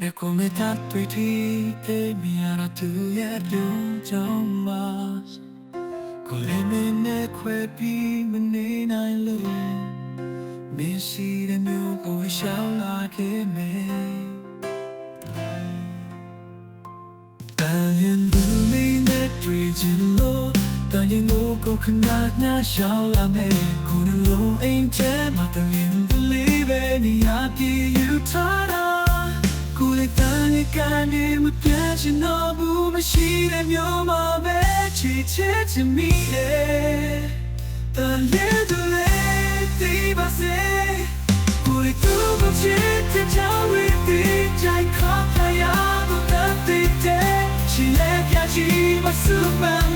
De come tanto i triti mi era tu e non c'è más Con le mene que pi me ne nai lu Me si de mio go shall like me Dan yin du mi ne tri jin lo Dan yin go go kna na shall la me Con lo ain't te ma dan yin believe in ya pi you tada 感你们变成那不满心的牛马被气切着迷恋，但连都累第八岁，不理都不接天朝为敌，再靠他呀不得敌的，起来呀起码四分。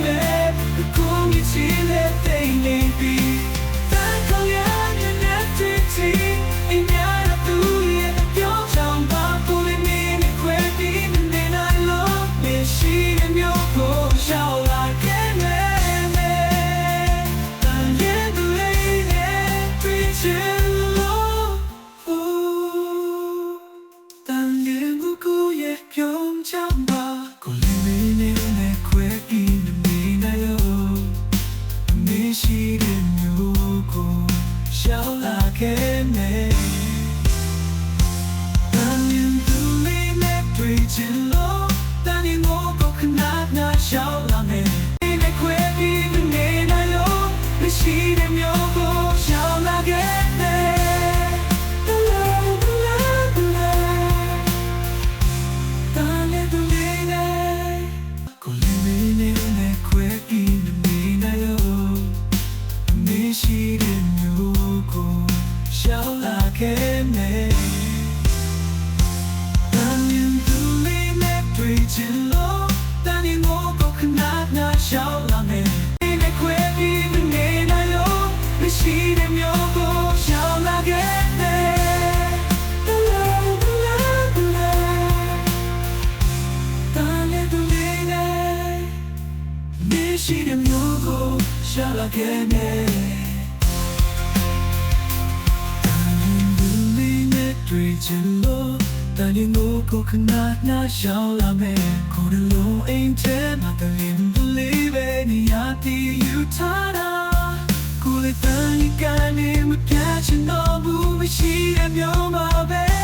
ခဲ့မယ်တန်ရင်သူလေးနဲ့တွေ့ချင်လို့တန်ရင်ကိုကိုခဏနာရှောက်လာမယ်ဒီနဲ့ခွဲပြီးမနေနိုင်လို့မရှိတဲ့မျိုးကိုရှောက်လာခဲ့တယ်တလဲတလဲတလဲတန်ရင်သူလေးနဲ့မရှိတဲ့မျိုးကိုရှောက်လာခဲ့မယ် တွေ့ချင်လို့တန်ရင်ကိုကိုခဏနာရှောင်းလာမယ်ကိုယ်လုံးအိမ်ထဲမှာတလင်းတလေးပဲနေရတည်ယူထားတာကိုယ်တန်ရင်ကနေမပြတ်ချင်တော့ဘူးမရှိတဲ့မျိုးမှာပဲ